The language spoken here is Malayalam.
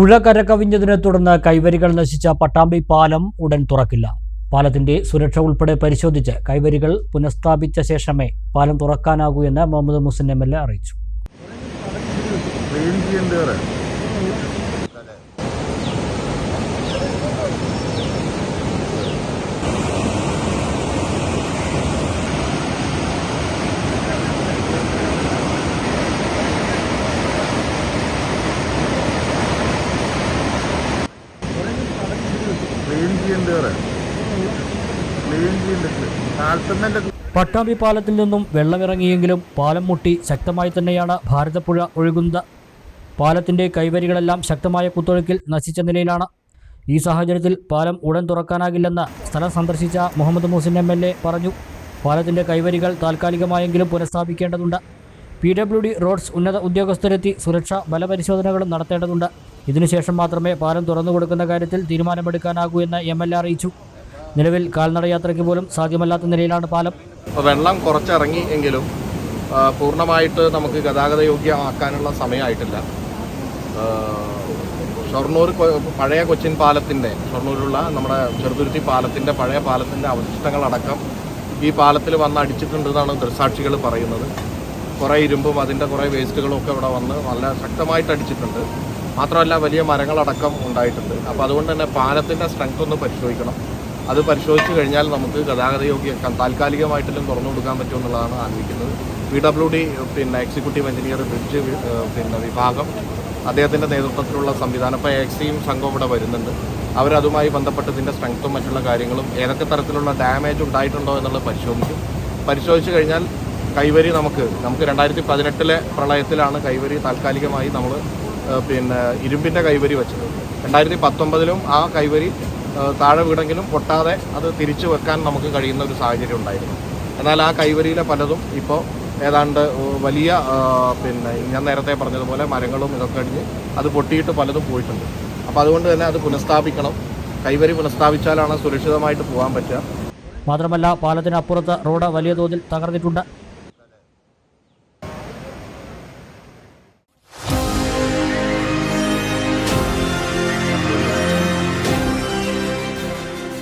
പുഴ കരകവിഞ്ഞതിനെ തുടർന്ന് കൈവരികൾ നശിച്ച പട്ടാമ്പി പാലം ഉടൻ തുറക്കില്ല. പാലത്തിന്റെ സുരക്ഷ ഉൾപ്പെടെ പരിശോധിച്ച് കൈവരികൾ പുനഃസ്ഥാപിച്ച ശേഷമേ പാലം തുറക്കാനാകൂ എന്ന് Muhammad Muhsin M L A അറിയിച്ചു. പട്ടാമ്പി പാലത്തിൽ നിന്നും വെള്ളമിറങ്ങിയെങ്കിലും പാലം മുട്ടി ശക്തമായി തന്നെയാണ് ഭാരതപ്പുഴ ഒഴുകുന്നത്. പാലത്തിന്റെ കൈവരികളെല്ലാം ശക്തമായ കുത്തൊഴുക്കിൽ നശിച്ച നിലയിലാണ്. ഈ സാഹചര്യത്തിൽ പാലം ഉടൻ തുറക്കാനാകില്ലെന്ന് സ്ഥലം സന്ദർശിച്ച Muhammad Muhsin M L A പറഞ്ഞു. പാലത്തിന്റെ കൈവരികൾ താൽക്കാലികമായെങ്കിലും പുനഃസ്ഥാപിക്കേണ്ടതുണ്ട്. പി ഡബ്ല്യു ഡി റോഡ്സ് ഉന്നത ഉദ്യോഗസ്ഥരെത്തി സുരക്ഷാ ബലപരിശോധനകളും നടത്തേണ്ടതുണ്ട്. ഇതിനുശേഷം മാത്രമേ പാലം തുറന്നു കൊടുക്കുന്ന കാര്യത്തിൽ തീരുമാനമെടുക്കാനാകൂ എന്ന് എം എൽ എ അറിയിച്ചു. നിലവിൽ കാൽനടയാത്രയ്ക്ക് പോലും സാധ്യമല്ലാത്ത നിലയിലാണ് പാലം. വെള്ളം കുറച്ചിറങ്ങി എങ്കിലും പൂർണമായിട്ട് നമുക്ക് ഗതാഗത യോഗ്യമാക്കാനുള്ള സമയമായിട്ടില്ല ഷൊർണൂർ പഴയ കൊച്ചിൻ പാലത്തിന്റെ ഷൊർണൂരിലുള്ള നമ്മുടെ ചെറുതുരുത്തി പാലത്തിന്റെ പഴയ പാലത്തിന്റെ അവശിഷ്ടങ്ങളടക്കം ഈ പാലത്തിൽ വന്ന് അടിച്ചിട്ടുണ്ടെന്നാണ് ദൃസാക്ഷികൾ പറയുന്നത്. കുറേ ഇരുമ്പും അതിന്റെ കുറേ വേസ്റ്റുകളും ഒക്കെ ഇവിടെ വന്ന് നല്ല ശക്തമായിട്ട് അടിച്ചിട്ടുണ്ട്. മാത്രമല്ല വലിയ മരങ്ങളടക്കം ഉണ്ടായിട്ടുണ്ട്. അപ്പോൾ അതുകൊണ്ട് തന്നെ പാലത്തിന്റെ സ്ട്രെങ്ത് ഒന്ന് പരിശോധിക്കണം. അത് പരിശോധിച്ച് കഴിഞ്ഞാൽ നമുക്ക് ഗതാഗത യോഗ്യം താൽക്കാലികമായിട്ടെല്ലാം തുറന്നു കൊടുക്കാൻ പറ്റുമെന്നുള്ളതാണ് ആലോചിക്കുന്നത് പി ഡബ്ല്യു ഡി പിന്നെ എക്സിക്യൂട്ടീവ് എഞ്ചിനീയർ ബ്രിഡ്ജ് പിന്നെ വിഭാഗം അദ്ദേഹത്തിന്റെ നേതൃത്വത്തിലുള്ള സംവിധാനം. ഇപ്പോൾ എക്സിയും സംഘവും ഇവിടെ വരുന്നുണ്ട്. അവരതുമായി ബന്ധപ്പെട്ട് ഇതിന്റെ സ്ട്രെങ്ത്തും മറ്റുള്ള കാര്യങ്ങളും ഏതൊക്കെ തരത്തിലുള്ള ഡാമേജ് ഉണ്ടായിട്ടുണ്ടോ എന്നുള്ളത് പരിശോധിക്കും. പരിശോധിച്ച് കഴിഞ്ഞാൽ കൈവരി നമുക്ക് നമുക്ക് രണ്ടായിരത്തി പതിനെട്ടിലെ പ്രളയത്തിലാണ് കൈവരി താൽക്കാലികമായി നമ്മൾ പിന്നെ ഇരുമ്പിന്റെ കൈവരി വെച്ചത്. രണ്ടായിരത്തി പത്തൊമ്പതിലും ആ കൈവരി താഴെ വീടെങ്കിലും പൊട്ടാതെ അത് തിരിച്ചു വെക്കാൻ നമുക്ക് കഴിയുന്ന ഒരു സാഹചര്യം ഉണ്ടായിരുന്നു. എന്നാൽ ആ കൈവരിയിലെ പലതും ഇപ്പോൾ ഏതാണ്ട് വലിയ പിന്നെ ഞാൻ നേരത്തെ പറഞ്ഞതുപോലെ മരങ്ങളും ഇതൊക്കെ അടിഞ്ഞ് അത് പൊട്ടിയിട്ട് പലതും പോയിട്ടുണ്ട്. അപ്പോൾ അതുകൊണ്ട് തന്നെ അത് പുനഃസ്ഥാപിക്കണം. കൈവരി പുനഃസ്ഥാപിച്ചാലാണ് സുരക്ഷിതമായിട്ട് പോകാൻ പറ്റുക. മാത്രമല്ല പാലത്തിനപ്പുറത്ത് റോഡ് വലിയ തോതിൽ തകർന്നിട്ടുണ്ട്.